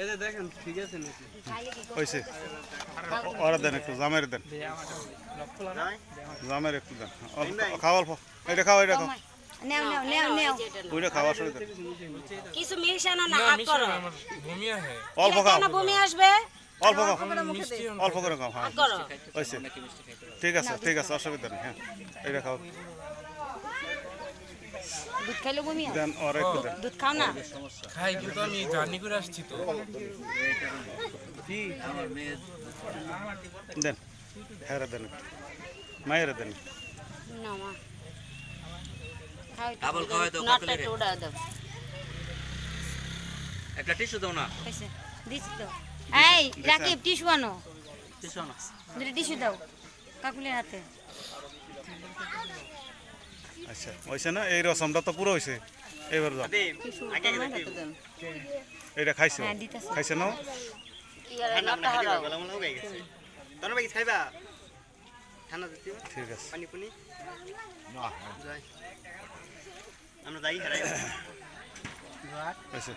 এই যে দেখেন ঠিক আছে নাকি? হয়েছে ওরা দেন একটু জামের দেন। জামের একটু দেন। অল্প খাও অল্প। এটা খাও এটা খাও। নেও নেও নেও নেও। ওইটা খাওয়া শুরু দেন। কিছু মিশানো না হাত করো। ঘুমিয়ে অল্প খাও। আসবে? অল্প খাও। অল্প করে খাও হ্যাঁ। হাত ঠিক আছে ঠিক আছে অসুবিধা নেই হ্যাঁ। এটা খাও। দুধ খাইলে বমি? দেন ওরা একটু দেন। দুধ খাও না। খাই কিন্তু আমি জার্নি করে আসছি তো। দেন হ্যাঁ দেন মায়ের দেন না মা। ডাবল খাওয়াই দাও, নটটা কাকুলিরে। দাও। একটা টিস্যু দাও না। হয়েছে। তো। এই রাকিব টিস্যু আনো। টিস্যু না দুটো টিস্যু দাও। কাকুলের হাতে। আচ্ছা হয়েছে না? এই রসমটা তো পুরো হয়েছে এবার যাও এটা খাইছো? হ্যাঁ, দিতেছি। খাইছে না? ঠিক আছে। আমরা যাই হারাই হয়েছে